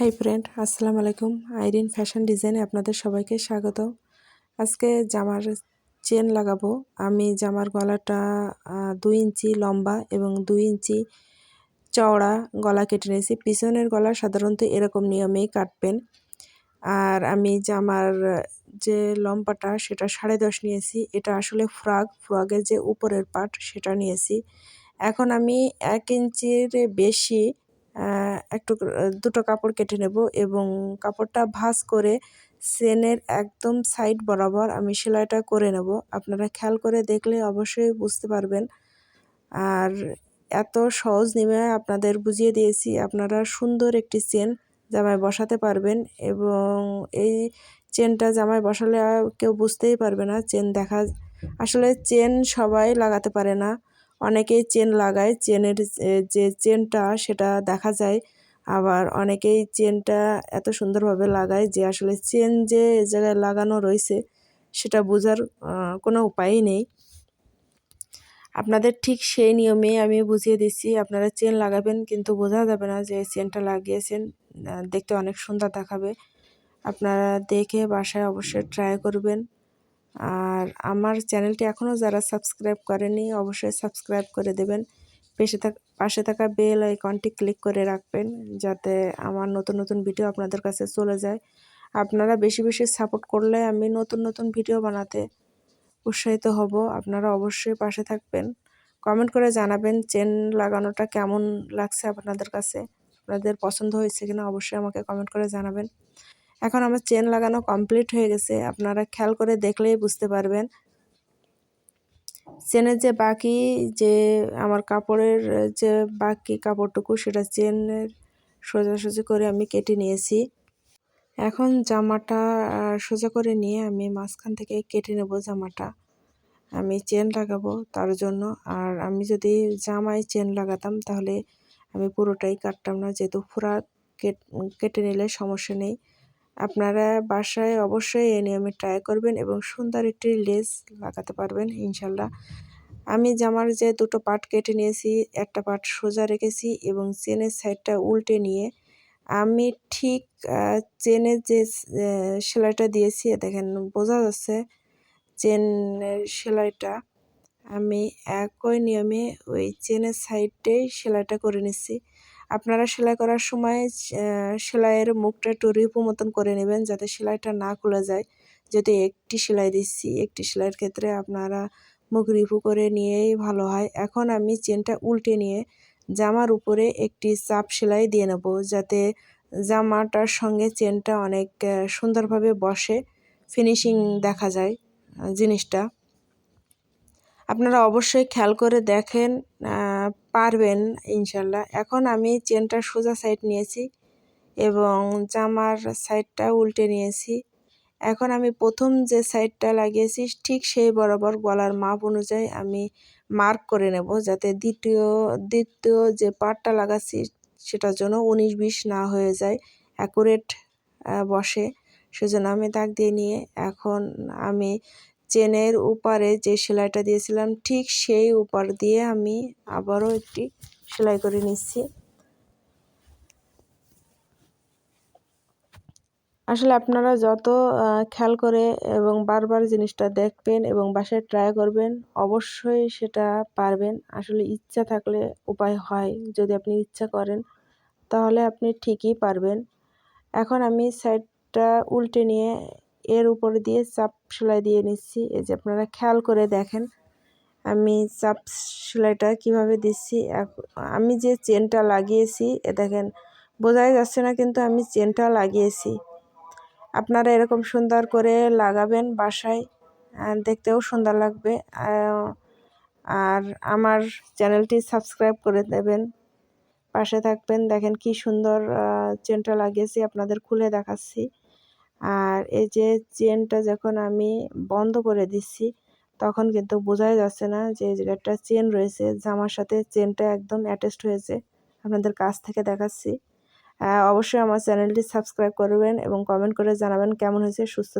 Hi friend আসসালামু আলাইকুম। Irin fashion ডিজাইনে আপনাদের সবাইকে স্বাগত আজকে জামার চেন লাগাবো। আমি জামার গলাটা দুই ইঞ্চি লম্বা এবং দুই ইঞ্চি চওড়া গলা কেটে নিয়েছি। পিছনের গলা সাধারণত এরকম নিয়মেই কাটবেন। আর আমি জামার যে লম্বাটা, সেটা সাড়ে দশ নিয়েছি। এটা আসলে ফ্রক ফ্রগের যে উপরের পার্ট সেটা নিয়েছি। এখন আমি এক ইঞ্চির বেশি একটু দুটো কাপড় কেটে নেব এবং কাপড়টা ভাঁজ করে সেনের একদম সাইড বরাবর আমি সেলাইটা করে নেব। আপনারা খেয়াল করে দেখলে অবশ্যই বুঝতে পারবেন। আর এত সহজ নিমে আপনাদের বুঝিয়ে দিয়েছি, আপনারা সুন্দর একটি চেন জামায় বসাতে পারবেন এবং এই চেনটা জামায় বসালে কেউ বুঝতেই পারবে না, চেন দেখা, আসলে চেন সবাই লাগাতে পারে না। অনেকেই চেন লাগায়, চেনের যে চেনটা সেটা দেখা যায়। আবার অনেকেই চেনটা এত সুন্দরভাবে লাগায় যে আসলে চেন যে জায়গায় লাগানো রয়েছে সেটা বোঝার কোনো উপায়ই নেই। আপনাদের ঠিক সেই নিয়মে আমি বুঝিয়ে দিচ্ছি, আপনারা চেন লাগাবেন কিন্তু বোঝা যাবে না যে চেনটা লাগিয়েছেন দেখতে অনেক সুন্দর দেখাবে। আপনারা দেখে বাসায় অবশ্যই ট্রাই করবেন। আর আমার চ্যানেলটি এখনও যারা সাবস্ক্রাইব করেনি অবশ্যই সাবস্ক্রাইব করে দেবেন। পেশে থাক, পাশে থাকা বেল আইকনটি ক্লিক করে রাখবেন যাতে আমার নতুন নতুন ভিডিও আপনাদের কাছে চলে যায়। আপনারা বেশি বেশি সাপোর্ট করলে আমি নতুন নতুন ভিডিও বানাতে উৎসাহিত হব। আপনারা অবশ্যই পাশে থাকবেন। কমেন্ট করে জানাবেন চেন লাগানোটা কেমন লাগছে আপনাদের কাছে, আপনাদের পছন্দ হয়েছে কিনা অবশ্যই আমাকে কমেন্ট করে জানাবেন। এখন আমার চেন লাগানো কমপ্লিট হয়ে গেছে। আপনারা খেয়াল করে দেখলেই বুঝতে পারবেন। চেনের যে বাকি যে আমার কাপড়ের যে বাকি কাপড়টুকু সেটা চেনের সোজাসুজি করে আমি কেটে নিয়েছি। এখন জামাটা সোজা করে নিয়ে আমি মাঝখান থেকে কেটে নেব জামাটা। আমি চেন লাগাবো তার জন্য। আর আমি যদি জামায় চেন লাগাতাম তাহলে আমি পুরোটাই কাটতাম না, যেহেতু ফুরা কেটে নিলে সমস্যা নেই। আপনারা বাসায় অবশ্যই এই নিয়মে ট্রাই করবেন এবং সুন্দর একটি লেস লাগাতে পারবেন, ইনশাল্লাহ। আমি জামার যে দুটো পার্ট কেটে নিয়েছি, একটা পার্ট সোজা রেখেছি এবং চেনের সাইডটা উল্টে নিয়ে আমি ঠিক চেনের যে সেলাইটা দিয়েছি, দেখেন বোঝা যাচ্ছে, চেনের সেলাইটা আমি একই নিয়মে ওই চেনের সাইডটাই সেলাইটা করে নিচ্ছি। আপনারা সেলাই করার সময় সেলাইয়ের মুখটা একটু রিপু মতন করে নেবেন যাতে সেলাইটা না খুলে যায়। যদি একটি সেলাই দিচ্ছি, একটি সেলাইয়ের ক্ষেত্রে আপনারা মুখ রিপু করে নিয়েই ভালো হয়। এখন আমি চেনটা উল্টে নিয়ে জামার উপরে একটি চাপ সেলাই দিয়ে নেব যাতে জামাটার সঙ্গে চেনটা অনেক সুন্দরভাবে বসে, ফিনিশিং দেখা যায় জিনিসটা। আপনারা অবশ্যই খেয়াল করে দেখেন পারবেন ইনশাল্লাহ। এখন আমি চেনটা সোজা সাইড নিয়েছি এবং জামার সাইডটা উল্টে নিয়েছি। এখন আমি প্রথম যে সাইডটা লাগিয়েছি, ঠিক সেই বরাবর গলার মাপ অনুযায়ী আমি মার্ক করে নেব যাতে দ্বিতীয় দ্বিতীয় যে পার্টটা লাগাচ্ছি সেটার জন্য উনিশ বিশ না হয়ে যায় অ্যাকুরেট বসে। সেজন্য আমি দাগ দিয়ে নিয়ে এখন আমি চেনের উপারে যে সেলাইটা দিয়েছিলাম, ঠিক সেই উপার দিয়ে আমি আবারও একটি সেলাই করে নিচ্ছি। আসলে আপনারা যত খেয়াল করে এবং বারবার জিনিসটা দেখবেন এবং বাসায় ট্রাই করবেন, অবশ্যই সেটা পারবেন। আসলে ইচ্ছা থাকলে উপায় হয়, যদি আপনি ইচ্ছা করেন, তাহলে আপনি ঠিকই পারবেন। এখন আমি সাইডটা উল্টে নিয়ে এর উপর দিয়ে চাপ সেলাই দিয়ে নিচ্ছি। এই যে আপনারা খেয়াল করে দেখেন, আমি চাপ সেলাইটা কীভাবে দিচ্ছি। আমি যে চেনটা লাগিয়েছি, এ দেখেন, বোঝাই যাচ্ছে না কিন্তু আমি চেনটা লাগিয়েছি। আপনারা এরকম সুন্দর করে লাগাবেন বাসায় দেখতেও সুন্দর লাগবে। আর আমার চ্যানেলটি সাবস্ক্রাইব করে দেবেন, পাশে থাকবেন। দেখেন কি সুন্দর চেনটা লাগিয়েছি, আপনাদের খুলে দেখাচ্ছি। আর এই যে চেনটা যখন আমি বন্ধ করে দিচ্ছি, তখন কিন্তু বোঝাই যাচ্ছে না যে একটা চেন রয়েছে জামার সাথে চেনটা একদম অ্যাটাচড হয়েছে। আপনাদের কাছ থেকে দেখাচ্ছি। অবশ্যই আমার চ্যানেলটি সাবস্ক্রাইব করবেন এবং কমেন্ট করে জানাবেন কেমন হয়েছে, সুস্থ